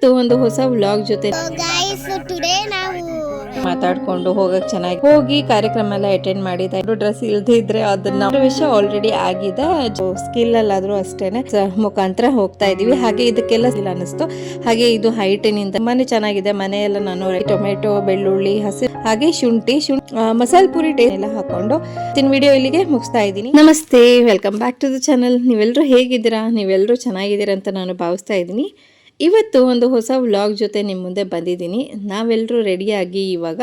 ಇವತ್ತು ಒಂದು ಹೊಸ ವ್ಲಾಗ್ ಜೊತೆ. ಮಾತಾಡ್ಕೊಂಡು ಹೋಗಕ್ ಚೆನ್ನಾಗಿ ಹೋಗಿ ಕಾರ್ಯಕ್ರಮ ಎಲ್ಲ ಅಟೆಂಡ್ ಮಾಡಿದ. ಡ್ರೆಸ್ ಇಲ್ದೇ ಇದ್ರೆ ಅದನ್ನ ವಿಷಯ ಆಲ್ರೆಡಿ ಆಗಿದೆ. ಸ್ಕಿಲ್ ಅಲ್ಲಾದ್ರೂ ಅಷ್ಟೇನೆ ಮುಖಾಂತರ ಹೋಗ್ತಾ ಇದೀವಿ. ಹಾಗೆ ಇದಕ್ಕೆಲ್ಲ ಸ್ಕಿಲ್ ಅನಿಸ್ತು ಹಾಗೆ ಇದು ಹೈಟಿನಿಂದ ಮನೆ ಚೆನ್ನಾಗಿದೆ. ಮನೆಯೆಲ್ಲ ನಾನು ಟೊಮೆಟೊ ಬೆಳ್ಳುಳ್ಳಿ ಹಸಿ ಹಾಗೆ ಶುಂಠಿ ಶುಂಠಿ ಮಸಾಲ ಪುರಿ ಟೇ ಎಲ್ಲ ಹಾಕೊಂಡು ತಿನ್ ವಿಡಿಯೋ ಇಲ್ಲಿಗೆ ಮುಗಿಸ್ತಾ ಇದ್ದೀನಿ. ನಮಸ್ತೆ welcome back to the channel ನೀವೆಲ್ಲರೂ ಹೇಗಿದ್ದೀರಾ? ನೀವೆಲ್ಲರೂ ಚೆನ್ನಾಗಿದ್ದೀರಾ ಅಂತ ನಾನು ಭಾವಿಸ್ತಾ ಇದ್ದೀನಿ. ಇವತ್ತು ಒಂದು ಹೊಸ ವ್ಲಾಗ್ ಜೊತೆ ನಿಮ್ಮ ಮುಂದೆ ಬಂದಿದ್ದೀನಿ. ನಾವೆಲ್ಲರೂ ರೆಡಿಯಾಗಿ ಇವಾಗ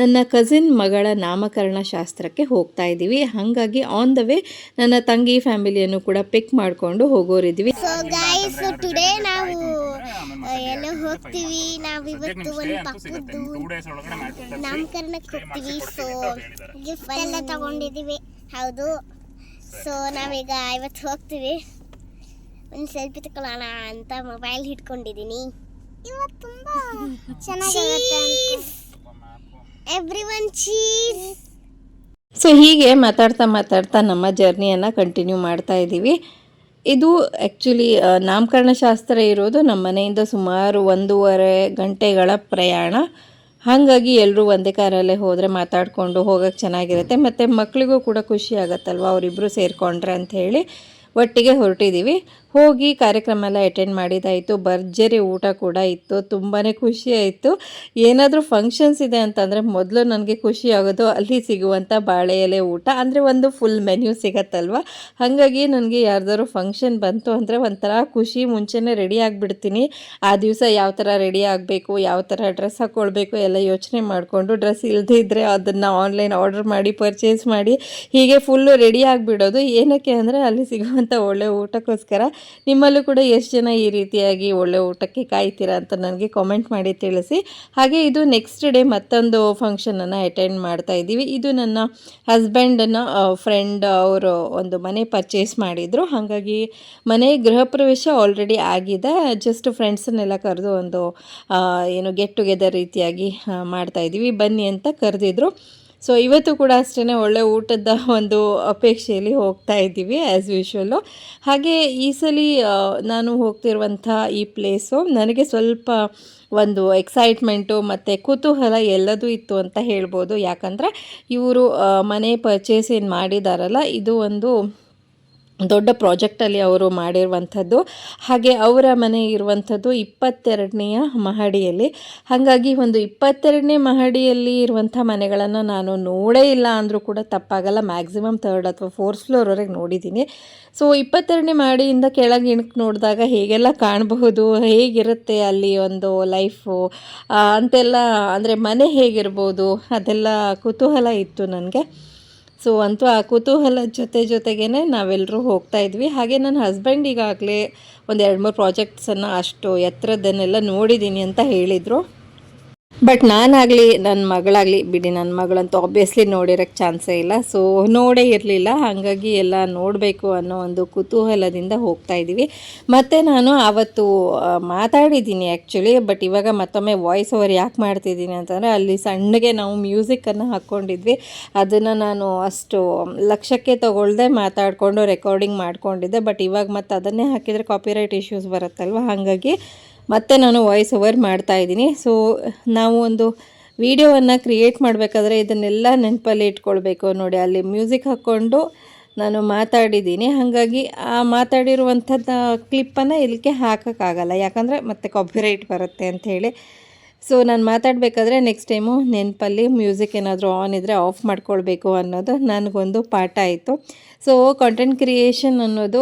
ನನ್ನ ಕಸಿನ್ ಮಗಳ ನಾಮಕರಣ ಶಾಸ್ತ್ರಕ್ಕೆ ಹೋಗ್ತಾ ಇದ್ದೀವಿ. ಹಾಗಾಗಿ ಆನ್ ದ ವೇ ನನ್ನ ತಂಗಿ ಫ್ಯಾಮಿಲಿಯನ್ನು ಕೂಡ ಪಿಕ್ ಮಾಡಿಕೊಂಡು ಹೋಗೋರಿದ್ವಿ ಟುಡೇ ನಾವು ಎಲ್ಲ ಹೋಗ್ತೀವಿ. ನಾವು ಇವತ್ತು ಒಂದು ಪಕ್ಕದ್ದು ನಾಮಕರಣಕ್ಕೆ ಹೋಗ್ತೀವಿ. ಸೊ ಗಿಫ್ಟ್ ಎಲ್ಲ ತಗೊಂಡಿದ್ದೀವಿ. ಹೌದು. ಸೊ ನಾವೀಗ ಇವತ್ತು ಹೋಗ್ತೀವಿ. ಒಂದು ಸೆಲ್ಫಿ ತಗೊಳ್ಳೋಣ ಅಂತ ಮೊಬೈಲ್ ಹಿಡ್ಕೊಂಡಿದ್ದೀನಿ ಇವತ್ತು ತುಂಬಾ ಚೆನ್ನಾಗಿರುತ್ತೆ ಎವ್ರಿ ಒನ್ ಚೀಸ್ ಸೊ ಹೀಗೆ ಮಾತಾಡ್ತಾ ಮಾತಾಡ್ತಾ ನಮ್ಮ ಜರ್ನಿಯನ್ನು ಕಂಟಿನ್ಯೂ ಮಾಡ್ತಾ ಇದ್ದೀವಿ ಇದು ಆ್ಯಕ್ಚುಲಿ ನಾಮಕರಣ ಶಾಸ್ತ್ರ ಇರೋದು ನಮ್ಮ ಮನೆಯಿಂದ ಸುಮಾರು ಒಂದೂವರೆ ಗಂಟೆಗಳ ಪ್ರಯಾಣ. ಹಾಗಾಗಿ ಎಲ್ಲರೂ ಒಂದೇ ಕಾರಲ್ಲೇ ಹೋದರೆ ಮಾತಾಡಿಕೊಂಡು ಹೋಗೋಕ್ಕೆ ಚೆನ್ನಾಗಿರುತ್ತೆ. ಮತ್ತು ಮಕ್ಕಳಿಗೂ ಕೂಡ ಖುಷಿ ಆಗುತ್ತಲ್ವ? ಅವರಿಬ್ಬರು ಸೇರಿಕೊಂಡ್ರೆ ಅಂತ ಹೇಳಿ ಒಟ್ಟಿಗೆ ಹೊರಟಿದ್ದೀವಿ ಹೋಗಿ ಕಾರ್ಯಕ್ರಮ ಎಲ್ಲ ಅಟೆಂಡ್ ಮಾಡಿದ್ದಾಯಿತು ಭರ್ಜರಿ ಊಟ ಕೂಡ ಇತ್ತು ತುಂಬಾ ಖುಷಿ ಆಯಿತು. ಏನಾದರೂ ಫಂಕ್ಷನ್ಸ್ ಇದೆ ಅಂತಂದರೆ ಮೊದಲು ನನಗೆ ಖುಷಿ ಆಗೋದು ಅಲ್ಲಿ ಸಿಗುವಂಥ ಬಾಳೆ ಎಲೆ ಊಟ, ಅಂದರೆ ಒಂದು ಫುಲ್ ಮೆನ್ಯೂ ಸಿಗತ್ತಲ್ವ? ಹಾಗಾಗಿ ನನಗೆ ಯಾರ್ದಾದ್ರು ಫಂಕ್ಷನ್ ಬಂತು ಅಂದರೆ ಒಂಥರ ಖುಷಿ, ಮುಂಚೆನೇ ರೆಡಿ ಆಗಿಬಿಡ್ತೀನಿ. ಆ ದಿವಸ ಯಾವ ಥರ ರೆಡಿ ಆಗಬೇಕು, ಯಾವ ಥರ ಡ್ರೆಸ್ ಹಾಕ್ಕೊಳ್ಬೇಕು ಎಲ್ಲ ಯೋಚನೆ ಮಾಡಿಕೊಂಡು ಡ್ರೆಸ್ ಇಲ್ಲದೇ ಇದ್ದರೆ ಅದನ್ನು ಆನ್ಲೈನ್ ಆರ್ಡರ್ ಮಾಡಿ ಪರ್ಚೇಸ್ ಮಾಡಿ, ಹೀಗೆ ಫುಲ್ಲು ರೆಡಿ ಆಗಿಬಿಡೋದು. ಏನಕ್ಕೆ ಅಂದರೆ ಅಲ್ಲಿ ಸಿಗುವಂಥ ಒಳ್ಳೆ ಊಟಕ್ಕೋಸ್ಕರ ನಿಮ್ಮಲ್ಲೂ ಕೂಡ ಎಷ್ಟು ಜನ ಈ ರೀತಿಯಾಗಿ ಒಳ್ಳೆ ಊಟಕ್ಕೆ ಕಾಯ್ತೀರಾ ಅಂತ ನನಗೆ ಕಾಮೆಂಟ್ ಮಾಡಿ ತಿಳಿಸಿ. ಹಾಗೆ ಇದು ನೆಕ್ಸ್ಟ್ ಡೇ ಮತ್ತೊಂದು ಫಂಕ್ಷನನ್ನು ಅಟೆಂಡ್ ಮಾಡ್ತಾ ಇದ್ದೀವಿ. ಇದು ನನ್ನ ಹಸ್ಬೆಂಡನ ಫ್ರೆಂಡ್ ಅವರು ಒಂದು ಮನೆ ಪರ್ಚೇಸ್ ಮಾಡಿದರು. ಹಾಗಾಗಿ ಮನೆ ಗೃಹ ಪ್ರವೇಶ ಆಲ್ರೆಡಿ ಆಗಿದೆ. ಜಸ್ಟ್ ಫ್ರೆಂಡ್ಸನ್ನೆಲ್ಲ ಕರೆದು ಒಂದು ಏನು ಗೆಟ್ ಟುಗೆದರ್ ರೀತಿಯಾಗಿ ಮಾಡ್ತಾ ಇದ್ದೀವಿ. ಬನ್ನಿ ಅಂತ ಕರೆದಿದ್ರು. ಸೊ ಇವತ್ತು ಕೂಡ ಅಷ್ಟೇ ಒಳ್ಳೆ ಊಟದ ಒಂದು ಅಪೇಕ್ಷೆಯಲ್ಲಿ ಹೋಗ್ತಾ ಇದ್ದೀವಿ ಆ್ಯಸ್ ಯೂಶ್ವಲ್ಲು ಹಾಗೆ ಈ ಸಲ ನಾನು ಹೋಗ್ತಿರುವಂಥ ಈ ಪ್ಲೇಸು ನನಗೆ ಸ್ವಲ್ಪ ಒಂದು ಎಕ್ಸೈಟ್ಮೆಂಟು ಮತ್ತು ಕುತೂಹಲ ಎಲ್ಲದೂ ಇತ್ತು ಅಂತ ಹೇಳ್ಬೋದು. ಯಾಕಂದರೆ ಇವರು ಮನೆ ಪರ್ಚೇಸ್ ಏನು ಮಾಡಿದಾರಲ್ಲ, ಇದು ಒಂದು ದೊಡ್ಡ ಪ್ರಾಜೆಕ್ಟಲ್ಲಿ ಅವರು ಮಾಡಿರುವಂಥದ್ದು. ಹಾಗೆ ಅವರ ಮನೆ ಇರುವಂಥದ್ದು ಇಪ್ಪತ್ತೆರಡನೆಯ ಮಹಡಿಯಲ್ಲಿ. ಹಾಗಾಗಿ ಒಂದು ಇಪ್ಪತ್ತೆರಡನೇ ಮಹಡಿಯಲ್ಲಿ ಇರುವಂಥ ಮನೆಗಳನ್ನು ನಾನು ನೋಡೇ ಇಲ್ಲ ಅಂದರೂ ಕೂಡ ತಪ್ಪಾಗಲ್ಲ. ಮ್ಯಾಕ್ಸಿಮಮ್ ಥರ್ಡ್ ಅಥವಾ ಫೋರ್ತ್ ಫ್ಲೋರ್ವರೆಗೆ ನೋಡಿದ್ದೀನಿ. ಸೊ ಇಪ್ಪತ್ತೆರಡನೇ ಮಹಡಿಯಿಂದ ಕೆಳಗೆ ಇಣಕ್ಕೆ ನೋಡಿದಾಗ ಹೇಗೆಲ್ಲ ಕಾಣಬಹುದು, ಹೇಗಿರುತ್ತೆ ಅಲ್ಲಿ ಒಂದು ಲೈಫು ಅಂತೆಲ್ಲ, ಅಂದರೆ ಮನೆ ಹೇಗಿರ್ಬೋದು, ಅದೆಲ್ಲ ಕುತೂಹಲ ಇತ್ತು ನನಗೆ. ಸೊ ಅಂತೂ ಆ ಕುತೂಹಲದ ಜೊತೆ ಜೊತೆಗೇ ನಾವೆಲ್ಲರೂ ಹೋಗ್ತಾ ಇದ್ವಿ. ಹಾಗೆ ನನ್ನ ಹಸ್ಬೆಂಡ್ ಈಗಾಗಲೇ ಒಂದು ಎರಡು ಮೂರು ಪ್ರಾಜೆಕ್ಟ್ಸನ್ನು ಅಷ್ಟು ಎತ್ತರದನ್ನೆಲ್ಲ ನೋಡಿದ್ದೀನಿ ಅಂತ ಹೇಳಿದರು. ಬಟ್ ನಾನಾಗಲಿ ನನ್ನ ಮಗಳಾಗಲಿ, ಬಿಡಿ ನನ್ನ ಮಗಳಂತೂ ಆಬ್ವಿಯಸ್ಲಿ ನೋಡಿರೋಕ್ಕೆ ಚಾನ್ಸೇ ಇಲ್ಲ. ಸೊ ನೋಡೇ ಇರಲಿಲ್ಲ. ಹಾಗಾಗಿ ಎಲ್ಲ ನೋಡಬೇಕು ಅನ್ನೋ ಒಂದು ಕುತೂಹಲದಿಂದ ಹೋಗ್ತಾ ಇದ್ದೀವಿ ಮತ್ತು ನಾನು ಆವತ್ತು ಮಾತಾಡಿದ್ದೀನಿ ಆ್ಯಕ್ಚುಲಿ ಬಟ್ ಇವಾಗ ಮತ್ತೊಮ್ಮೆ ವಾಯ್ಸ್ ಓವರ್ ಯಾಕೆ ಮಾಡ್ತಿದ್ದೀನಿ ಅಂತಂದರೆ, ಅಲ್ಲಿ ಸಣ್ಣಗೆ ನಾವು ಮ್ಯೂಸಿಕ್ಕನ್ನು ಹಾಕ್ಕೊಂಡಿದ್ವಿ. ಅದನ್ನು ನಾನು ಅಷ್ಟು ಲಕ್ಷಕ್ಕೆ ತಗೊಳ್ದೆ ಮಾತಾಡಿಕೊಂಡು ರೆಕಾರ್ಡಿಂಗ್ ಮಾಡ್ಕೊಂಡಿದ್ದೆ. ಬಟ್ ಇವಾಗ ಮತ್ತೆ ಅದನ್ನೇ ಹಾಕಿದರೆ ಕಾಪಿರೈಟ್ ಇಶ್ಯೂಸ್ ಬರುತ್ತಲ್ವ? ಹಾಗಾಗಿ ಮತ್ತೆ ನಾನು ವಾಯ್ಸ್ ಓವರ್ ಮಾಡ್ತಾ ಇದ್ದೀನಿ. ಸೊ ನಾವು ಒಂದು ವಿಡಿಯೋವನ್ನು ಕ್ರಿಯೇಟ್ ಮಾಡಬೇಕಾದ್ರೆ ಇದನ್ನೆಲ್ಲ ನೆನಪಲ್ಲಿ ಇಟ್ಕೊಳ್ಬೇಕು. ನೋಡಿ, ಅಲ್ಲಿ ಮ್ಯೂಸಿಕ್ ಹಾಕ್ಕೊಂಡು ನಾನು ಮಾತಾಡಿದ್ದೀನಿ. ಹಾಗಾಗಿ ಆ ಮಾತಾಡಿರುವಂಥದ್ದು ಕ್ಲಿಪ್ಪನ್ನು ಇಲ್ಲಿಗೆ ಹಾಕೋಕ್ಕಾಗಲ್ಲ. ಯಾಕಂದರೆ ಮತ್ತೆ ಕಾಪಿರೈಟ್ ಬರುತ್ತೆ ಅಂತ ಹೇಳಿ. ಸೊ ನಾನು ಮಾತಾಡಬೇಕಾದ್ರೆ ನೆಕ್ಸ್ಟ್ ಟೈಮು ನೆನಪಲ್ಲಿ ಮ್ಯೂಸಿಕ್ ಏನಾದರೂ ಆನ್ ಇದ್ದರೆ ಆಫ್ ಮಾಡ್ಕೊಳ್ಬೇಕು ಅನ್ನೋದು ನನಗೊಂದು ಪಾಠ ಆಯಿತು. ಸೊ ಕಾಂಟೆಂಟ್ ಕ್ರಿಯೇಷನ್ ಅನ್ನೋದು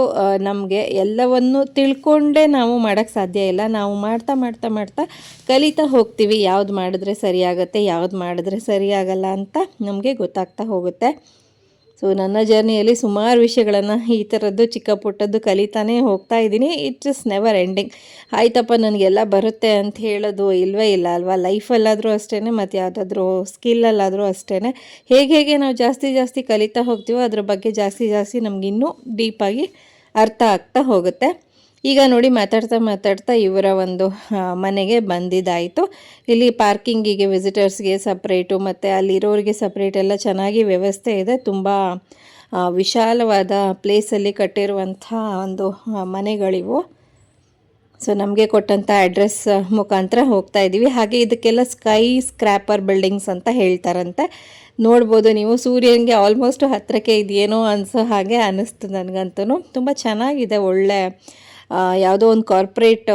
ನಮಗೆ ಎಲ್ಲವನ್ನು ತಿಳ್ಕೊಂಡೇ ನಾವು ಮಾಡೋಕ್ಕೆ ಸಾಧ್ಯ ಇಲ್ಲ. ನಾವು ಮಾಡ್ತಾ ಮಾಡ್ತಾ ಮಾಡ್ತಾ ಕಲಿತಾ ಹೋಗ್ತೀವಿ. ಯಾವ್ದು ಮಾಡಿದ್ರೆ ಸರಿಯಾಗುತ್ತೆ, ಯಾವ್ದು ಮಾಡಿದ್ರೆ ಸರಿಯಾಗಲ್ಲ ಅಂತ ನಮಗೆ ಗೊತ್ತಾಗ್ತಾ ಹೋಗುತ್ತೆ. ಸೊ ನನ್ನ ಜರ್ನಿಯಲ್ಲಿ ಸುಮಾರು ವಿಷಯಗಳನ್ನು ಈ ಥರದ್ದು ಚಿಕ್ಕ ಪುಟ್ಟದ್ದು ಕಲಿತಾನೇ ಹೋಗ್ತಾ ಇದ್ದೀನಿ. ಇಟ್ ಇಸ್ ನೆವರ್ ಎಂಡಿಂಗ್ ಆಯ್ತಪ್ಪ, ನನಗೆಲ್ಲ ಬರುತ್ತೆ ಅಂತ ಹೇಳೋದು ಇಲ್ವೇ ಇಲ್ಲ ಅಲ್ವಾ? ಲೈಫಲ್ಲಾದರೂ ಅಷ್ಟೇ ಮತ್ತು ಯಾವುದಾದ್ರೂ ಸ್ಕಿಲ್ಲಲ್ಲಾದರೂ ಅಷ್ಟೇ ಹೇಗೆ ಹೇಗೆ ನಾವು ಜಾಸ್ತಿ ಜಾಸ್ತಿ ಕಲಿತಾ ಹೋಗ್ತೀವೋ ಅದ್ರ ಬಗ್ಗೆ ಜಾಸ್ತಿ ಜಾಸ್ತಿ ನಮಗಿನ್ನೂ ಡೀಪಾಗಿ ಅರ್ಥ ಆಗ್ತಾ ಹೋಗುತ್ತೆ. ಈಗ ನೋಡಿ ಮಾತಾಡ್ತಾ ಮಾತಾಡ್ತಾ ಇವರ ಒಂದು ಮನೆಗೆ ಬಂದಿದ್ದಾಯಿತು. ಇಲ್ಲಿ ಪಾರ್ಕಿಂಗಿಗೆ ವಿಸಿಟರ್ಸ್ಗೆ ಸಪ್ರೇಟು ಮತ್ತು ಅಲ್ಲಿರೋರಿಗೆ ಸಪ್ರೇಟ್ ಎಲ್ಲ ಚೆನ್ನಾಗಿ ವ್ಯವಸ್ಥೆ ಇದೆ. ತುಂಬ ವಿಶಾಲವಾದ ಪ್ಲೇಸಲ್ಲಿ ಕಟ್ಟಿರುವಂಥ ಒಂದು ಮನೆಗಳಿವು. ಸೊ ನಮಗೆ ಕೊಟ್ಟಂಥ ಅಡ್ರೆಸ್ ಮುಖಾಂತರ ಹೋಗ್ತಾ ಇದ್ದೀವಿ. ಹಾಗೆ ಇದಕ್ಕೆಲ್ಲ ಸ್ಕೈ ಸ್ಕ್ರ್ಯಾಪರ್ ಬಿಲ್ಡಿಂಗ್ಸ್ ಅಂತ ಹೇಳ್ತಾರಂತೆ. ನೋಡ್ಬೋದು ನೀವು, ಸೂರ್ಯನಿಗೆ ಆಲ್ಮೋಸ್ಟ್ ಹತ್ತಿರಕ್ಕೆ ಇದೆಯೇನೋ ಅನಿಸೋ ಹಾಗೆ ಅನ್ನಿಸ್ತು ನನಗಂತೂ ತುಂಬ ಚೆನ್ನಾಗಿದೆ, ಒಳ್ಳೆ ಯಾವುದೋ ಒಂದು ಕಾರ್ಪೊರೇಟ್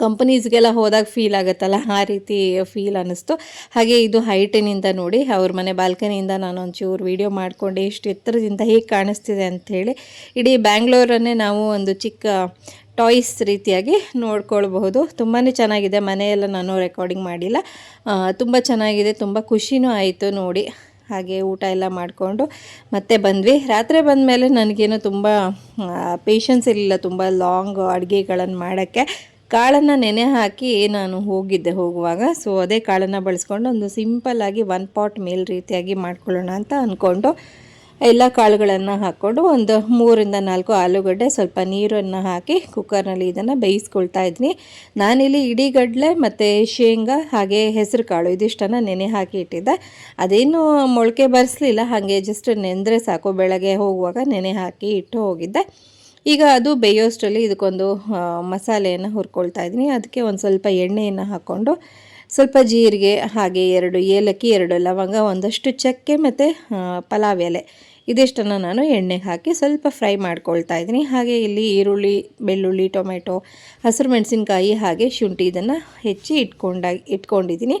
ಕಂಪನೀಸ್ಗೆಲ್ಲ ಹೋದಾಗ ಫೀಲ್ ಆಗುತ್ತಲ್ಲ? ಆ ರೀತಿ ಫೀಲ್ ಅನ್ನಿಸ್ತು. ಹಾಗೆ ಇದು ಹೈಟಿನಿಂದ ನೋಡಿ, ಅವ್ರ ಮನೆ ಬಾಲ್ಕನಿಯಿಂದ ನಾನು ಒಂಚೂರು ವೀಡಿಯೋ ಮಾಡಿಕೊಂಡು ಎಷ್ಟು ಎತ್ತರದಿಂದ ಹೇಗೆ ಕಾಣಿಸ್ತಿದೆ ಅಂಥೇಳಿ ಇಡೀ ಬ್ಯಾಂಗ್ಳೂರನ್ನೇ ನಾವು ಒಂದು ಚಿಕ್ಕ ಟಾಯ್ಸ್ ರೀತಿಯಾಗಿ ನೋಡ್ಕೊಳ್ಬಹುದು. ತುಂಬಾ ಚೆನ್ನಾಗಿದೆ. ಮನೆಯೆಲ್ಲ ನಾನು ರೆಕಾರ್ಡಿಂಗ್ ಮಾಡಿಲ್ಲ. ತುಂಬ ಚೆನ್ನಾಗಿದೆ. ತುಂಬ ಖುಷಿನೂ ಆಯಿತು ನೋಡಿ. ಹಾಗೆ ಊಟ ಎಲ್ಲ ಮಾಡಿಕೊಂಡು ಮತ್ತೆ ಬಂದ್ವಿ. ರಾತ್ರಿ ಬಂದ ಮೇಲೆ ನನಗೇನು ತುಂಬ ಪೇಷನ್ಸ್ ಇರಲಿಲ್ಲ ತುಂಬ ಲಾಂಗ್ ಅಡುಗೆಗಳನ್ನು ಮಾಡೋಕ್ಕೆ. ಕಾಳನ್ನು ನೆನೆ ಹಾಕಿ ನಾನು ಹೋಗಿದ್ದೆ ಹೋಗುವಾಗ. ಸೊ ಅದೇ ಕಾಳನ್ನು ಬಳಸ್ಕೊಂಡು ಒಂದು ಸಿಂಪಲ್ಲಾಗಿ ಒನ್ ಪಾಟ್ ಮೇಲ್ ರೀತಿಯಾಗಿ ಮಾಡ್ಕೊಳ್ಳೋಣ ಅಂತ ಅಂದ್ಕೊಂಡು ಎಲ್ಲ ಕಾಳುಗಳನ್ನು ಹಾಕ್ಕೊಂಡು ಒಂದು ಮೂರಿಂದ ನಾಲ್ಕು ಆಲೂಗಡ್ಡೆ ಸ್ವಲ್ಪ ನೀರನ್ನು ಹಾಕಿ ಕುಕ್ಕರ್ನಲ್ಲಿ ಇದನ್ನು ಬೇಯಿಸ್ಕೊಳ್ತಾ ಇದ್ದೀನಿ. ನಾನಿಲ್ಲಿ ಇಡೀ ಗಡ್ಲೆ ಮತ್ತು ಶೇಂಗಾ ಹಾಗೆ ಹೆಸರು ಕಾಳು ಇದಿಷ್ಟನ್ನು ನೆನೆ ಹಾಕಿ ಇಟ್ಟಿದ್ದೆ. ಅದೇನು ಮೊಳಕೆ ಬರೆಸಲಿಲ್ಲ, ಹಾಗೆ ಜಸ್ಟ್ ನೆಂದರೆ ಸಾಕು, ಬೆಳಗ್ಗೆ ಹೋಗುವಾಗ ನೆನೆ ಹಾಕಿ ಇಟ್ಟು ಹೋಗಿದ್ದೆ. ಈಗ ಅದು ಬೇಯೋಷ್ಟರಲ್ಲಿ ಇದಕ್ಕೊಂದು ಮಸಾಲೆಯನ್ನು ಹುರ್ಕೊಳ್ತಾ ಇದ್ದೀನಿ. ಅದಕ್ಕೆ ಒಂದು ಸ್ವಲ್ಪ ಎಣ್ಣೆಯನ್ನು ಹಾಕ್ಕೊಂಡು ಸ್ವಲ್ಪ ಜೀರಿಗೆ ಹಾಗೆ ಎರಡು ಏಲಕ್ಕಿ, ಎರಡು ಲವಂಗ, ಒಂದಷ್ಟು ಚಕ್ಕೆ ಮತ್ತು ಪಲಾವ್ ಎಲೆ. ಇದಿಷ್ಟನ್ನು ನಾನು ಎಣ್ಣೆಗೆ ಹಾಕಿ ಸ್ವಲ್ಪ ಫ್ರೈ ಮಾಡ್ಕೊಳ್ತಾ ಇದ್ದೀನಿ. ಹಾಗೆ ಇಲ್ಲಿ ಈರುಳ್ಳಿ, ಬೆಳ್ಳುಳ್ಳಿ, ಟೊಮೆಟೊ, ಹಸಿರು ಮೆಣಸಿನ್ಕಾಯಿ ಹಾಗೆ ಶುಂಠಿ ಇದನ್ನು ಹೆಚ್ಚಿ ಇಟ್ಕೊಂಡಾಗಿ ಇಟ್ಕೊಂಡಿದ್ದೀನಿ.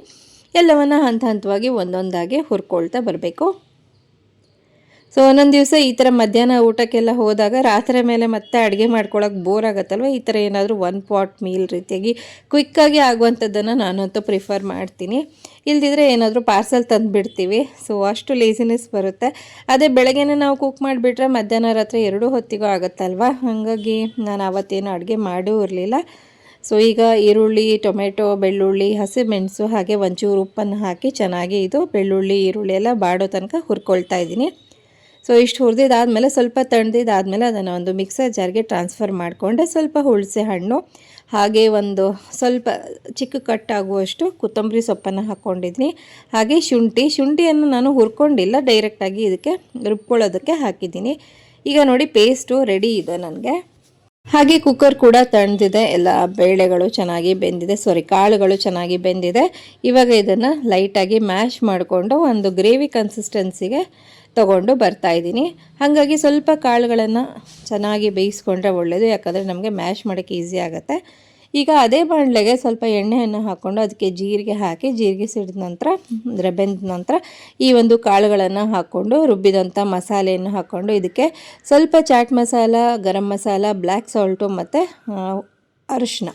ಎಲ್ಲವನ್ನು ಹಂತ ಹಂತವಾಗಿ ಒಂದೊಂದಾಗಿ ಹುರ್ಕೊಳ್ತಾ ಬರಬೇಕು. ಸೊ ಒಂದೊಂದು ದಿವಸ ಈ ಥರ ಮಧ್ಯಾಹ್ನ ಊಟಕ್ಕೆಲ್ಲ ಹೋದಾಗ ರಾತ್ರಿ ಮೇಲೆ ಮತ್ತೆ ಅಡುಗೆ ಮಾಡ್ಕೊಳಕ್ಕೆ ಬೋರ್ ಆಗುತ್ತಲ್ವ? ಈ ಥರ ಏನಾದರೂ ಒನ್ ಪಾಟ್ ಮೀಲ್ ರೀತಿಯಾಗಿ ಕ್ವಿಕ್ಕಾಗಿ ಆಗುವಂಥದ್ದನ್ನು ನಾನಂತೂ ಪ್ರಿಫರ್ ಮಾಡ್ತೀನಿ. ಇಲ್ದಿದ್ರೆ ಏನಾದರೂ ಪಾರ್ಸೆಲ್ ತಂದುಬಿಡ್ತೀವಿ. ಸೊ ಅಷ್ಟು ಲೇಸಿನೆಸ್ ಬರುತ್ತೆ. ಅದೇ ಬೆಳಗ್ಗೆನೇ ನಾವು ಕುಕ್ ಮಾಡಿಬಿಟ್ರೆ ಮಧ್ಯಾಹ್ನ ರಾತ್ರಿ ಎರಡೂ ಹೊತ್ತಿಗೂ ಆಗುತ್ತಲ್ವ? ಹಾಗಾಗಿ ನಾನು ಆವತ್ತೇನು ಅಡುಗೆ ಮಾಡೂ ಇರಲಿಲ್ಲ. ಸೊ ಈಗ ಈರುಳ್ಳಿ, ಟೊಮೆಟೊ, ಬೆಳ್ಳುಳ್ಳಿ, ಹಸಿಮೆಣಸು ಹಾಗೆ ಒಂಚೂರು ಉಪ್ಪನ್ನು ಹಾಕಿ ಚೆನ್ನಾಗಿ ಇದು ಬೆಳ್ಳುಳ್ಳಿ, ಈರುಳ್ಳಿ ಎಲ್ಲ ಬಾಡೋ ತನಕ ಹುರ್ಕೊಳ್ತಾ ಇದ್ದೀನಿ. ಸೊ ಇಷ್ಟು ಹುರಿದಿದ್ದಾದಮೇಲೆ ಸ್ವಲ್ಪ ತಣ್ಣದಿದ್ದಾದಮೇಲೆ ಅದನ್ನು ಒಂದು ಮಿಕ್ಸರ್ ಜಾರ್ಗೆ ಟ್ರಾನ್ಸ್ಫರ್ ಮಾಡಿಕೊಂಡೆ. ಸ್ವಲ್ಪ ಹುಳಸೆ ಹಣ್ಣು. ಹಾಗೆ ಒಂದು ಸ್ವಲ್ಪ ಚಿಕ್ಕ ಕಟ್ ಆಗುವಷ್ಟು ಕೊತ್ತಂಬರಿ ಸೊಪ್ಪನ್ನು ಹಾಕ್ಕೊಂಡಿದ್ದೀನಿ ಹಾಗೆ ಶುಂಠಿ, ಶುಂಠಿಯನ್ನು ನಾನು ಹುರ್ಕೊಂಡಿಲ್ಲ ಡೈರೆಕ್ಟಾಗಿ ಇದಕ್ಕೆ ರುಬ್ಕೊಳ್ಳೋದಕ್ಕೆ ಹಾಕಿದ್ದೀನಿ. ಈಗ ನೋಡಿ ಪೇಸ್ಟು ರೆಡಿ ಇದೆ ನನಗೆ. ಹಾಗೆ ಕುಕ್ಕರ್ ಕೂಡ ತಣ್ದಿದೆ ಎಲ್ಲ ಬೇಳೆಗಳು ಚೆನ್ನಾಗಿ ಬೆಂದಿದೆ ಸಾರಿ ಕಾಳುಗಳು ಚೆನ್ನಾಗಿ ಬೆಂದಿದೆ. ಇವಾಗ ಇದನ್ನು ಲೈಟಾಗಿ ಮ್ಯಾಶ್ ಮಾಡಿಕೊಂಡು ಒಂದು ಗ್ರೇವಿ ಕನ್ಸಿಸ್ಟೆನ್ಸಿಗೆ ತಗೊಂಡು ಬರ್ತಾ ಇದ್ದೀನಿ. ಹಾಗಾಗಿ ಸ್ವಲ್ಪ ಕಾಳುಗಳನ್ನು ಚೆನ್ನಾಗಿ ಬೇಯಿಸ್ಕೊಂಡ್ರೆ ಒಳ್ಳೆಯದು ಯಾಕಂದರೆ ನಮಗೆ ಮ್ಯಾಶ್ ಮಾಡೋಕ್ಕೆ ಈಸಿ ಆಗುತ್ತೆ. ಈಗ ಅದೇ ಬಾಣಲೆಗೆ ಸ್ವಲ್ಪ ಎಣ್ಣೆಯನ್ನು ಹಾಕ್ಕೊಂಡು ಅದಕ್ಕೆ ಜೀರಿಗೆ ಹಾಕಿ, ಜೀರಿಗೆ ಸಿಡಿದ ನಂತರ, ಅಂದರೆ ಬೆಂದ ನಂತರ ಈ ಒಂದು ಕಾಳುಗಳನ್ನು ಹಾಕ್ಕೊಂಡು ರುಬ್ಬಿದಂಥ ಮಸಾಲೆಯನ್ನು ಹಾಕ್ಕೊಂಡು ಇದಕ್ಕೆ ಸ್ವಲ್ಪ ಚಾಟ್ ಮಸಾಲ, ಗರಂ ಮಸಾಲ, ಬ್ಲ್ಯಾಕ್ ಸಾಲ್ಟು ಮತ್ತು ಅರಿಶಿನ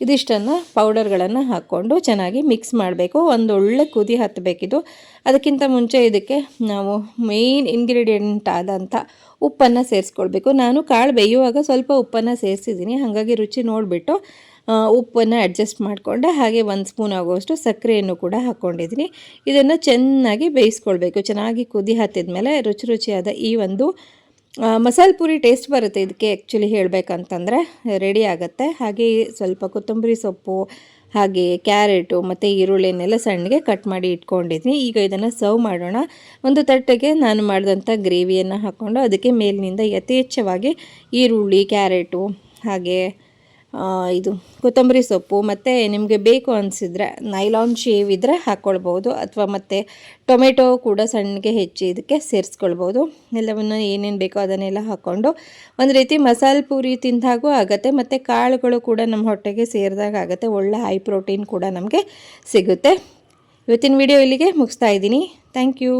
ಇದಿಷ್ಟನ್ನು ಪೌಡರ್ಗಳನ್ನು ಹಾಕ್ಕೊಂಡು ಚೆನ್ನಾಗಿ ಮಿಕ್ಸ್ ಮಾಡಬೇಕು. ಒಂದು ಒಳ್ಳೆ ಕುದಿ ಹತ್ತಬೇಕಿದು ಅದಕ್ಕಿಂತ ಮುಂಚೆ ಇದಕ್ಕೆ ನಾವು ಮೇಯ್ನ್ ಇಂಗ್ರೀಡಿಯೆಂಟ್ ಆದಂಥ ಉಪ್ಪನ್ನು ಸೇರಿಸ್ಕೊಳ್ಬೇಕು. ನಾನು ಕಾಳು ಬೇಯುವಾಗ ಸ್ವಲ್ಪ ಉಪ್ಪನ್ನು ಸೇರಿಸಿದ್ದೀನಿ. ಹಾಗಾಗಿ ರುಚಿ ನೋಡಿಬಿಟ್ಟು ಉಪ್ಪನ್ನು ಅಡ್ಜಸ್ಟ್ ಮಾಡಿಕೊಂಡೆ ಹಾಗೆ ಒಂದು ಸ್ಪೂನ್ ಆಗುವಷ್ಟು ಸಕ್ಕರೆಯನ್ನು ಕೂಡ ಹಾಕ್ಕೊಂಡಿದ್ದೀನಿ. ಇದನ್ನು ಚೆನ್ನಾಗಿ ಬೇಯಿಸ್ಕೊಳ್ಬೇಕು. ಚೆನ್ನಾಗಿ ಕುದಿ ಹತ್ತಿದ ಮೇಲೆ ರುಚಿ ರುಚಿಯಾದ ಈ ಒಂದು ಮಸಾಲೆ ಪೂರಿ ಟೇಸ್ಟ್ ಬರುತ್ತೆ ಇದಕ್ಕೆ ಆ್ಯಕ್ಚುಲಿ ಹೇಳಬೇಕಂತಂದರೆ. ರೆಡಿ ಆಗುತ್ತೆ. ಹಾಗೆ ಸ್ವಲ್ಪ ಕೊತ್ತಂಬರಿ ಸೊಪ್ಪು, ಹಾಗೆ ಕ್ಯಾರೆಟು, ಮತ್ತು ಈರುಳ್ಳಿನೆಲ್ಲ ಸಣ್ಣಗೆ ಕಟ್ ಮಾಡಿ ಇಟ್ಕೊಂಡಿದ್ದೀನಿ. ಈಗ ಇದನ್ನು ಸರ್ವ್ ಮಾಡೋಣ. ಒಂದು ತಟ್ಟೆಗೆ ನಾನು ಮಾಡಿದಂಥ ಗ್ರೇವಿಯನ್ನು ಹಾಕ್ಕೊಂಡು ಅದಕ್ಕೆ ಮೇಲಿನಿಂದ ಯಥೇಚ್ಛವಾಗಿ ಈರುಳ್ಳಿ, ಕ್ಯಾರೆಟು, ಹಾಗೆ ಇದು ಕೊತ್ತಂಬರಿ ಸೊಪ್ಪು ಮತ್ತು ನಿಮಗೆ ಬೇಕು ಅನಿಸಿದ್ರೆ ನೈಲಾನ್ ಶೇವ್ ಇದ್ದರೆ ಹಾಕ್ಕೊಳ್ಬೋದು ಅಥವಾ ಮತ್ತು ಟೊಮೆಟೊ ಕೂಡ ಸಣ್ಣಗೆ ಹೆಚ್ಚಿ ಇದಕ್ಕೆ ಸೇರಿಸ್ಕೊಳ್ಬೋದು. ಎಲ್ಲವನ್ನು ಏನೇನು ಬೇಕೋ ಅದನ್ನೆಲ್ಲ ಹಾಕ್ಕೊಂಡು ಒಂದು ರೀತಿ ಮಸಾಲೆ ಪೂರಿ ತಿಂದಾಗೂ ಆಗುತ್ತೆ ಮತ್ತು ಕಾಳುಗಳು ಕೂಡ ನಮ್ಮ ಹೊಟ್ಟೆಗೆ ಸೇರಿದಾಗ ಆಗುತ್ತೆ. ಒಳ್ಳೆ ಹೈ ಪ್ರೋಟೀನ್ ಕೂಡ ನಮಗೆ ಸಿಗುತ್ತೆ. ಇವತ್ತಿನ ವಿಡಿಯೋ ಇಲ್ಲಿಗೆ ಮುಗಿಸ್ತಾ ಇದ್ದೀನಿ. Thank you